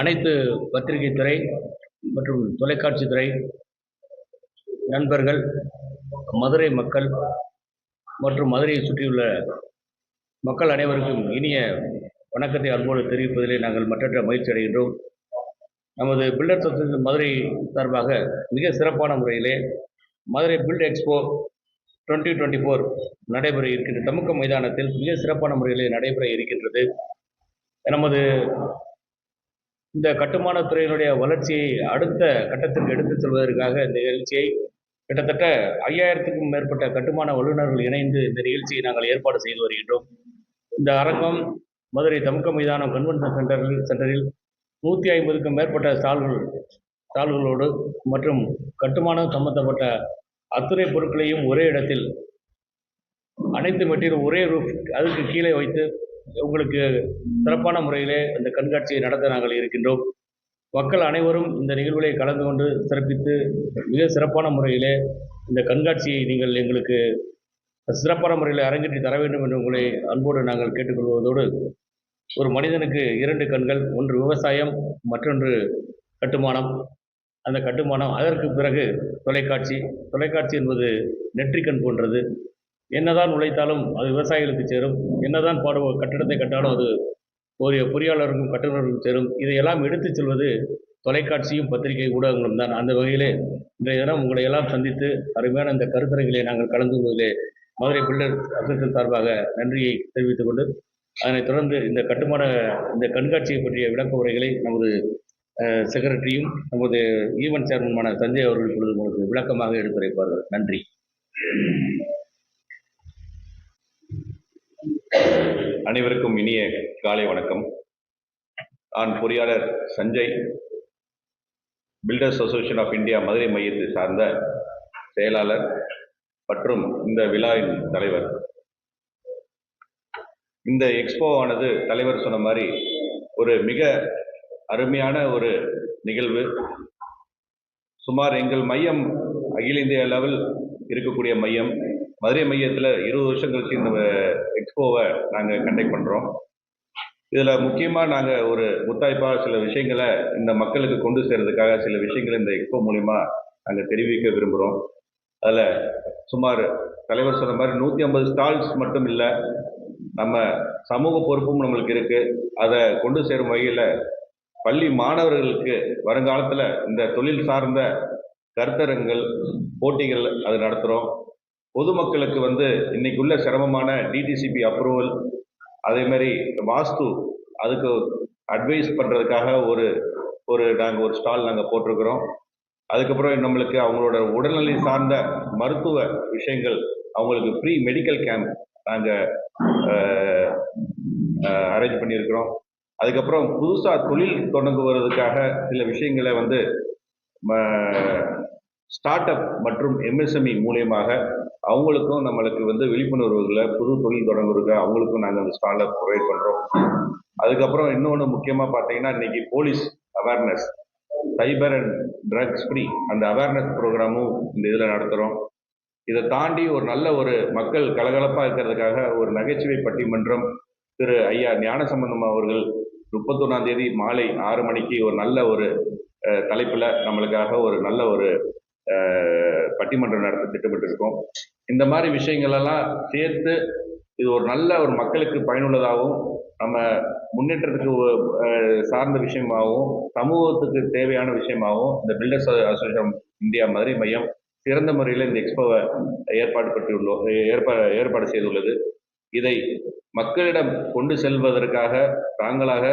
அனைத்து பத்திரிகை துறை மற்றும் தொலைக்காட்சி துறை நண்பர்கள் மதுரை மக்கள் மற்றும் மதுரையை சுற்றியுள்ள மக்கள் அனைவருக்கும் இனிய வணக்கத்தை அன்போடு தெரிவிப்பதிலே நாங்கள் மற்றற்ற மகிழ்ச்சி அடைகின்றோம். நமது பில்டர் சொத்து மதுரை சார்பாக மிக சிறப்பான முறையிலே Madurai build expo twenty twenty four நடைபெற இருக்கின்ற தமுக்க மைதானத்தில் மிக சிறப்பான முறையிலே நடைபெற இருக்கின்றது. நமது இந்த கட்டுமானத் துறையினுடைய வளர்ச்சியை அடுத்த கட்டத்திற்கு எடுத்துச் செல்வதற்காக இந்த நிகழ்ச்சியை கிட்டத்தட்ட ஐயாயிரத்துக்கும் மேற்பட்ட கட்டுமான வல்லுநர்கள் இணைந்து இந்த நிகழ்ச்சியை நாங்கள் ஏற்பாடு செய்து வருகின்றோம். இந்த அரங்கம் மதுரை தமுக்க மைதானம் கன்வென்ஷன் சென்டரில் சென்டரில் நூற்றி ஐம்பதுக்கும் மேற்பட்ட ஸ்டால்கள் ஸ்டால்களோடு மற்றும் கட்டுமானம் சம்பந்தப்பட்ட அத்துறை பொருட்களையும் ஒரே இடத்தில் அனைத்து மெட்டீரியல் ஒரே ரூஃப் அதுக்கு கீழே வைத்து உங்களுக்கு சிறப்பான முறையிலே அந்த கண்காட்சியை நடத்த நாங்கள் இருக்கின்றோம். மக்கள் அனைவரும் இந்த நிகழ்வுகளை கலந்து கொண்டு சிறப்பித்து மிக சிறப்பான முறையிலே இந்த கண்காட்சியை நீங்கள் எங்களுக்கு சிறப்பான முறையில் அரங்கேற்றி தர வேண்டும் என்று உங்களை அன்போடு நாங்கள் கேட்டுக்கொள்வதோடு ஒரு மனிதனுக்கு இரண்டு கண்கள் ஒன்று விவசாயம் மற்றொன்று கட்டுமானம். அந்த கட்டுமானம் அதற்கு பிறகு தொலைக்காட்சி. தொலைக்காட்சி என்பது நெற்றிக்கண் போன்றது. என்னதான் உழைத்தாலும் அது விவசாயிகளுக்கு சேரும். என்னதான் பாடு கட்டிடத்தை கட்டாலும் அது ஒரு பொறியாளருக்கும் கட்டுநருக்கும் சேரும். இதையெல்லாம் எடுத்துச் செல்வது தொலைக்காட்சியும் பத்திரிகை ஊடகங்களும் தான். அந்த வகையிலே இன்றைய தினம் உங்களை எல்லாம் சந்தித்து அருமையான இந்த கருத்தரங்கிலே நாங்கள் கலந்து கொள்வதிலே மதுரை பில்லர் அசோசியேஷன் சார்பாக நன்றியை தெரிவித்துக் கொண்டு அதனைத் தொடர்ந்து இந்த கட்டுமான இந்த கண்காட்சியை பற்றிய விளக்க உரைகளை நமது செக்ரட்டரியும் நமது ஈவன் சேர்மனுமான சஞ்சய் அவர்கள் பொழுது உங்களுக்கு விளக்கமாக எடுத்துரைப்பார்கள். நன்றி. அனைவருக்கும் இனிய காலை வணக்கம். நான் பொறியாளர் Sanjay. Builders association of India Madurai மையத்தை சார்ந்த செயலாளர் மற்றும் இந்த விழாவின் தலைவர். இந்த எக்ஸ்போ ஆனது தலைவர் சொன்ன மாதிரி ஒரு மிக அருமையான ஒரு நிகழ்வு. சுமார் எங்கள் மையம் அகில இந்திய லெவல் இருக்கக்கூடிய மையம். மதுரை மையத்தில் இருபது வருஷம் கழிச்சு இந்த எக்ஸ்போவை நாங்கள் கண்டக்ட் பண்ணுறோம் இதில் முக்கியமாக நாங்கள் ஒரு முத்தாய்ப்பாக சில விஷயங்களை இந்த மக்களுக்கு கொண்டு சேர்றதுக்காக சில விஷயங்களை இந்த எக்ஸ்போ மூலிமா நாங்கள் தெரிவிக்க விரும்புகிறோம் அதில் சுமார் தலைவர் சொன்ன மாதிரி நூற்றி ஐம்பது ஸ்டால்ஸ் மட்டும் இல்லை நம்ம சமூக பொறுப்பும் நம்மளுக்கு இருக்குது அதை கொண்டு சேரும் வகையில் பள்ளி மாணவர்களுக்கு வருங்காலத்தில் இந்த தொழில் சார்ந்த கருத்தரங்கள் போட்டிகள் அது நடத்துகிறோம் பொதுமக்களுக்கு வந்து இன்னைக்கு உள்ள சிரமமான டிடிசிபி அப்ரூவல் அதே மாதிரி வாஸ்து அதுக்கு அட்வைஸ் பண்ணுறதுக்காக ஒரு ஒரு நாங்கள் ஒரு ஸ்டால் நாங்கள் போட்டிருக்கிறோம். அதுக்கப்புறம் நம்மளுக்கு அவங்களோட உடல்நிலை சார்ந்த மருத்துவ விஷயங்கள் அவங்களுக்கு ஃப்ரீ மெடிக்கல் கேம்ப் நாங்கள் அரேஞ்ச் பண்ணியிருக்கிறோம். அதுக்கப்புறம் புதுசாக தொழில் தொடங்குவதற்காக சில விஷயங்களை வந்து ஸ்டார்ட் அப் மற்றும் எம்எஸ்எம்இ மூலியமாக அவங்களுக்கும் நம்மளுக்கு வந்து விழிப்புணர்வுகளை புது தொழில் தொடங்குறதுக்கு அவங்களுக்கும் நாங்கள் அந்த ஸ்டாலை ப்ரொவைட் பண்ணுறோம் அதுக்கப்புறம் இன்னொன்று முக்கியமாக பார்த்தீங்கன்னா இன்னைக்கு police awareness cyber and drugs free அந்த அவேர்னஸ் ப்ரோக்ராமும் இந்த இதில் நடத்துகிறோம் இதை தாண்டி ஒரு நல்ல ஒரு மக்கள் கலகலப்பாக இருக்கிறதுக்காக ஒரு நகைச்சுவை பட்டிமன்றம் திரு ஐயா ஞானசம்பந்தம் அவர்கள் முப்பத்தொன்னாம் தேதி மாலை ஆறு மணிக்கு ஒரு நல்ல ஒரு தலைப்பில் நம்மளுக்காக ஒரு நல்ல ஒரு பட்டிமன்றம் நடத்த திட்டமிட்டிருக்கோம். இந்த மாதிரி விஷயங்களெல்லாம் சேர்த்து இது ஒரு நல்ல ஒரு மக்களுக்கு பயனுள்ளதாகவும் நம்ம முன்னேற்றத்துக்கு சார்ந்த விஷயமாகவும் சமூகத்துக்கு தேவையான விஷயமாகவும் இந்த பில்டர்ஸ் அசோசியேஷன் இந்தியா மாதிரி மையம் சிறந்த முறையில் இந்த எக்ஸ்போவை ஏற்பாடு பெற்றுள்ளோம் ஏற்பா ஏற்பாடு செய்துள்ளது. இதை மக்களிடம் கொண்டு செல்வதற்காக தாங்களாக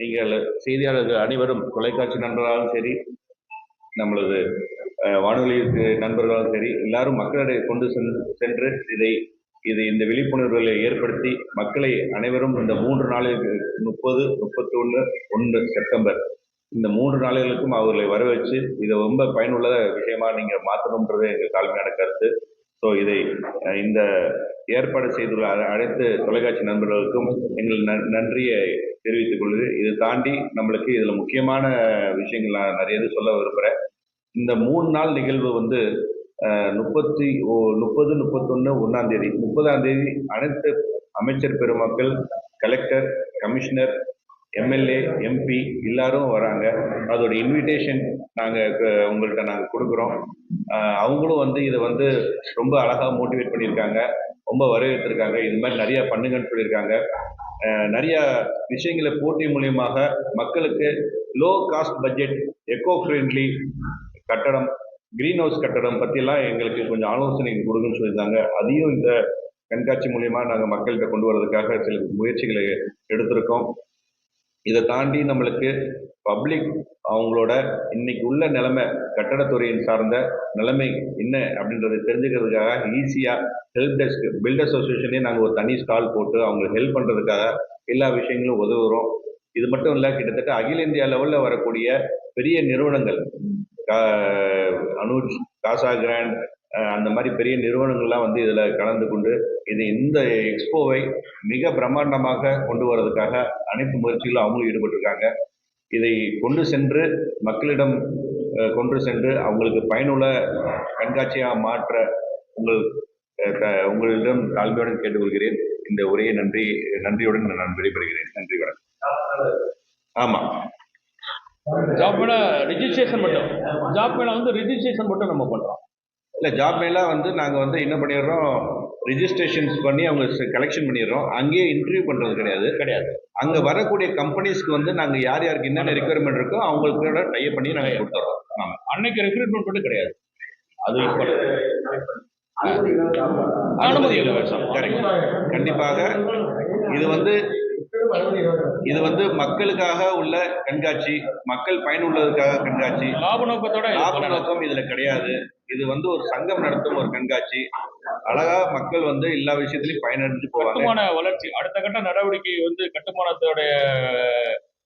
நீங்கள் செய்தியாளர்கள் அனைவரும் தொலைக்காட்சி நண்பராகவும் சரி நம்மளது வானொலி நண்பர்களும் சரி எல்லாரும் மக்களிடையே கொண்டு சென்று இதை இது இந்த விழிப்புணர்வுகளை ஏற்படுத்தி மக்களை அனைவரும் இந்த மூன்று நாளைக்கு முப்பது முப்பத்தி ஒன்று ஒன்று செப்டம்பர் இந்த மூன்று நாளைகளுக்கும் அவர்களை வரவழைச்சு இதை ரொம்ப பயனுள்ள விஷயமா நீங்கள் மாற்றணுன்றது எங்கள் தாழ்மையான கருத்து. ஸோ இதை இந்த ஏற்பாடு செய்துள்ள அனைத்து தொலைக்காட்சி நண்பர்களுக்கும் எங்கள் நன்றியை தெரிவித்துக் கொள்வது. இதை தாண்டி நம்மளுக்கு இதில் முக்கியமான விஷயங்கள் நான் நிறைய இது சொல்ல விரும்புகிறேன் இந்த மூணு நாள் நிகழ்வு வந்து முப்பத்தி ஓ முப்பது முப்பத்தொன்று ஒன்றாம் தேதி முப்பதாம் தேதி அனைத்து அமைச்சர் பெருமக்கள் கலெக்டர் கமிஷனர் எம்எல்ஏ எம்பி எல்லாரும் வராங்க. அதோட இன்விடேஷன் நாங்கள் உங்கள்கிட்ட நாங்கள் கொடுக்குறோம். அவங்களும் வந்து இதை வந்து ரொம்ப அழகாக மோட்டிவேட் பண்ணியிருக்காங்க. ரொம்ப வரவேற்றிருக்காங்க. இது மாதிரி நிறையா பண்ணுங்கன்னு சொல்லியிருக்காங்க. நிறையா விஷயங்களை போட்டி மூலியமாக மக்களுக்கு low cost budget eco friendly கட்டடம் கிரீன் ஹவுஸ் கட்டடம் பற்றிலாம் எங்களுக்கு கொஞ்சம் ஆலோசனை கொடுங்கன்னு சொல்லியிருந்தாங்க. அதையும் இந்த கண்காட்சி மூலயமா நாங்கள் மக்கள்கிட்ட கொண்டு வரதுக்காக சில முயற்சிகளை எடுத்திருக்கோம். இதை தாண்டி நம்மளுக்கு பப்ளிக் அவங்களோட இன்னைக்கு உள்ள நிலைமை கட்டடத்துறையின் சார்ந்த நிலைமை என்ன அப்படின்றத தெரிஞ்சுக்கிறதுக்காக ஈஸியாக ஹெல்ப் டெஸ்க் பில்ட் அசோசியேஷனே நாங்கள் ஒரு தனி ஸ்டால் போட்டு அவங்களுக்கு ஹெல்ப் பண்ணுறதுக்காக எல்லா விஷயங்களும் உதவுகிறோம் இது மட்டும் இல்லை கிட்டத்தட்ட அகில இந்தியா லெவலில் வரக்கூடிய பெரிய நிறுவனங்கள் அனுஜ் காசா கிராண்ட் அந்த மாதிரி பெரிய நிறுவனங்கள்லாம் வந்து இதில் கலந்து கொண்டு இது இந்த எக்ஸ்போவை மிக பிரம்மாண்டமாக கொண்டு வரதுக்காக அனைத்து முயற்சிகளும் அவங்களும் ஈடுபட்டிருக்காங்க. இதை கொண்டு சென்று மக்களிடம் கொண்டு சென்று அவங்களுக்கு பயனுள்ள கண்காட்சியாக மாற்ற உங்கள் உங்களிடம் தாழ்மையுடன் கேட்டுக்கொள்கிறேன். இந்த உரையை நன்றி நன்றியுடன் நான் விடைபெறுகிறேன். நன்றி வணக்கம். ஆமாம் ஜாப் மேல ரிஜிஸ்ட்ரேஷன் மட்டும். ஜாப் மேல வந்து ரிஜிஸ்ட்ரேஷன் மட்டும் நம்ம பண்றோம். இல்லை ஜாப் மேலாம் வந்து நாங்கள் வந்து என்ன பண்ணிடுறோம்? ரிஜிஸ்ட்ரேஷன்ஸ் பண்ணி அவங்க கலெக்ஷன் பண்ணிடுறோம். அங்கேயே இன்டர்வியூ பண்ணுறது கிடையாது. கிடையாது. அங்கே வரக்கூடிய கம்பெனிஸ்க்கு வந்து நாங்கள் யார் யாருக்கு என்னென்ன ரெக்குயர்மெண்ட் இருக்கோ அவங்களுக்கு டைப் பண்ணி நாங்கள் கொடுத்துறோம் ஆமாம் அன்னைக்கு ரெக்ரூட்மெண்ட் மட்டும் கிடையாது. அது இப்போ அனுமதி இலவசம். கரெக்ட் கண்டிப்பாக இது வந்து இது வந்து மக்களுக்காக உள்ள கண்காட்சி மக்கள் பயனுள்ளதுக்காக கண்காட்சி. லாப நோக்கத்தோட லாப. நோக்கம் இதுல கிடையாது. இது வந்து ஒரு சங்கம் நடத்தும் ஒரு கண்காட்சி. அழகா மக்கள் வந்து எல்லா விஷயத்திலையும் பயனடைஞ்சு போவாங்க. கட்டுமான வளர்ச்சி. அடுத்த கட்ட நடவடிக்கை வந்து கட்டுமானத்தோட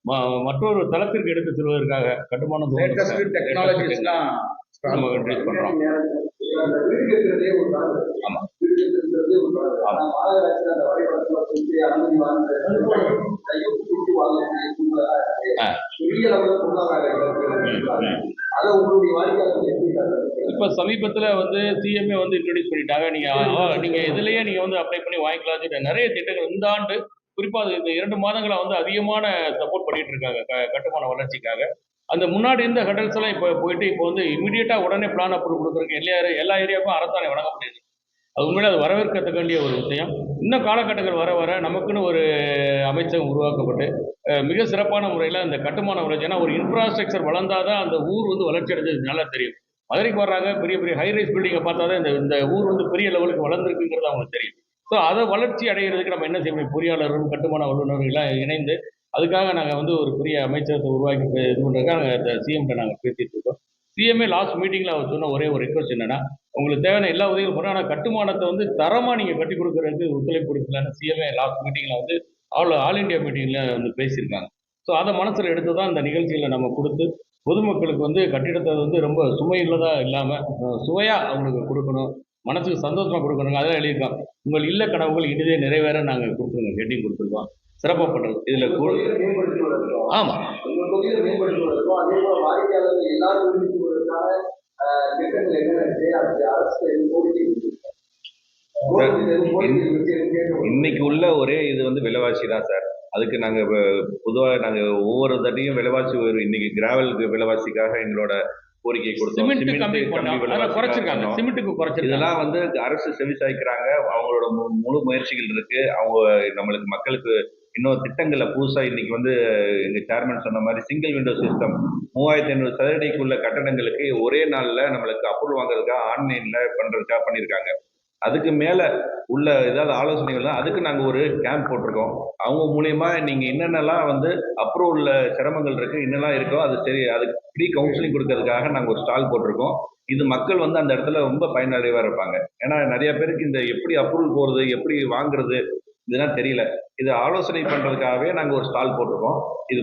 ம- மற்றொரு தளத்திற்கு எடுத்து செல்வதற்காக கட்டுமானம் நம்ம பண்றோம். நாள் ஆமா. பெரிய அளவில் பொருளாதார. அதை உங்களுடைய தடுக்கிறது? இப்ப சமீபத்துல வந்து சிஎம்ஏ வந்து இன்ட்ரடியூஸ் பண்ணிட்டாங்க. நீங்க ஆ, நீங்க இதுலயே நீங்க வந்து அப்ளை பண்ணி வாங்கிக்கலாம். நிறைய திட்டங்கள் இந்த ஆண்டு குறிப்பா அது இந்த இரண்டு மாதங்களா வந்து அதிகமான சப்போர்ட் பண்ணிட்டு இருக்காங்க. கட்டுமான வளர்ச்சிக்காக. அந்த முன்னாடி இருந்த ஹெட்டல்ஸ் எல்லாம் இப்போ போயிட்டு இப்போ வந்து இமிடியேட்டா உடனே பிளான் அப்ரூவ் கொடுக்குறதுக்கு எல்லா எல்லா ஏரியாவுக்கும் அரசாணை வழங்கப்படுது அது உண்மையில அது வரவேற்கத்தக்க வேண்டிய ஒரு விஷயம். இன்னும் காலகட்டங்கள் வர வர நமக்குன்னு ஒரு அமைச்சகம் உருவாக்கப்பட்டு மிக சிறப்பான முறையில் அந்த கட்டுமான வளர்ச்சி ஏன்னா ஒரு இன்ஃப்ராஸ்ட்ரக்சர் வளர்ந்தாதான் அந்த ஊர் வந்து வளர்ச்சி அடைஞ்சது நல்லா தெரியும். மதுரைக்கு வர்றாங்க பெரிய பெரிய ஹைரைஸ் பில்டிங்கை பார்த்தா தான் இந்த இந்த ஊர் வந்து பெரிய லெவலுக்கு வளர்ந்துருக்குங்கிறது அவங்களுக்கு தெரியும். ஸோ அதை வளர்ச்சி அடைகிறதுக்கு நம்ம என்ன செய்யணும்? பொறியாளரும் கட்டுமான வல்லுநர்கள்லாம் இணைந்து அதுக்காக நாங்கள் வந்து ஒரு பெரிய அமைச்சகத்தை உருவாக்கி இது பண்ணுறதுக்காக நாங்கள் சிஎம்கிட்ட நாங்கள் பேசிகிட்டு இருக்கோம். சிஎம்ஏ லாஸ்ட் மீட்டிங்கில் அவர் சொன்ன ஒரே ஒரு ரெக்வஸ்ட் என்னன்னா உங்களுக்கு தேவையான எல்லா உதவியும் பண்ணுறோம் ஆனால் கட்டுமானத்தை வந்து தரமாக நீங்கள் கட்டி கொடுக்குறதுக்கு ஒத்துழைப்பு கொடுக்கலன்னு சிஎம்ஏ லாஸ்ட் மீட்டிங்கில் வந்து ஆல் ஆல் இந்தியா மீட்டிங்கில் வந்து பேசியிருக்காங்க. ஸோ அதை மனசில் எடுத்து தான் இந்த நிகழ்ச்சிகளை நம்ம கொடுத்து பொதுமக்களுக்கு வந்து கட்டிடத்தை வந்து ரொம்ப சுமையுள்ளதாக இல்லாமல் சுவையாக அவங்களுக்கு கொடுக்கணும். மனசுக்கு சந்தோஷமாக கொடுக்கணுங்க அதெல்லாம் எழுதியிருக்கோம் உங்கள் இல்ல கனவுகள் இனிதே நிறைவேற நாங்கள் கொடுத்துருங்க ஹெட்டிங் கொடுத்துருக்கோம் சிறப்பாக பண்ணுறது இதுல உங்க கூ- தொழிலை மேம்படுத்துவதற்கும் ஆமாம். இன்னைக்கு உள்ள ஒரே இது வந்து விலைவாசி தான் சார். அதுக்கு நாங்க பொதுவாக நாங்க ஒவ்வொரு தட்டியும் விலைவாசி ஒரு இன்னைக்கு கிராவலுக்கு விலைவாசிக்காக எங்களோட கோரிக்கை கொடுத்தோம். இதெல்லாம் வந்து அரசு செவிசாய்க்கிறாங்க. அவங்களோட மு- முழு முயற்சிகள் இருக்கு. அவங்க நம்மளுக்கு மக்களுக்கு இன்னும் திட்டங்களை புதுசாக இன்னைக்கு வந்து எங்க சேர்மன் சொன்ன மாதிரி சிங்கிள் விண்டோ சிஸ்டம் மூவாயிரத்தி ஐநூறு சதுரடிக்குள்ள கட்டடங்களுக்கு ஒரே நாளில் நம்மளுக்கு அப்ரூவல் வாங்குறதுக்காக ஆன்லைன்ல பண்றதுக்காக பண்ணியிருக்காங்க அதுக்கு மேலே உள்ள ஏதாவது ஆலோசனைகள் தான் அதுக்கு நாங்கள் ஒரு கேம்ப் போட்டிருக்கோம். அவங்க மூலியமா நீங்க என்னென்னலாம் வந்து அப்ரூவல்ல சிரமங்கள் இருக்கு என்னெல்லாம் இருக்கோ அது சரி அதுக்கு ஃப்ரீ கவுன்சிலிங் கொடுக்கறதுக்காக நாங்கள் ஒரு ஸ்டால் போட்டிருக்கோம். இது மக்கள் வந்து அந்த இடத்துல ரொம்ப பயனடைவாக இருப்பாங்க. ஏன்னா நிறைய பேருக்கு இந்த எப்படி அப்ரூவல் போகிறது எப்படி வாங்குறது இதெல்லாம் தெரியல. இது ஆலோசனை பண்றதுக்காகவே நாங்கள் ஒரு ஸ்டால் போட்டிருக்கோம். இது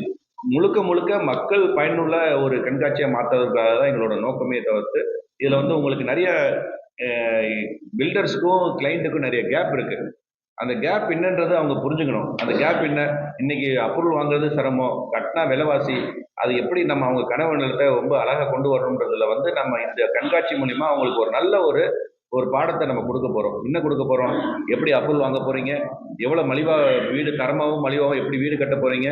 முழுக்க முழுக்க மக்கள் பயனுள்ள ஒரு கண்காட்சியை மாற்றுறதுக்காக தான் எங்களோட நோக்கமே தவிர்த்து இதில் வந்து உங்களுக்கு நிறைய பில்டர்ஸுக்கும் கிளைண்ட்டுக்கும் நிறைய கேப் இருக்கு. அந்த கேப் என்னன்றது அவங்க புரிஞ்சுக்கணும். அந்த கேப் என்ன? இன்னைக்கு அப்ரூவல் வாங்குறது சிரமம். கட்டினா விலைவாசி. அது எப்படி நம்ம அவங்க கனவு நிலத்தை ரொம்ப அழகாக கொண்டு வரணுன்றதுல வந்து நம்ம இந்த கண்காட்சி மூலிமா அவங்களுக்கு ஒரு நல்ல ஒரு ஒரு பாடத்தை நம்ம கொடுக்க போகிறோம் என்ன கொடுக்க போகிறோம் எப்படி அப்ரூவல் வாங்க போகிறீங்க எவ்வளோ மலிவாக வீடு தரமாகவும் மலிவாகவும் எப்படி வீடு கட்ட போகிறீங்க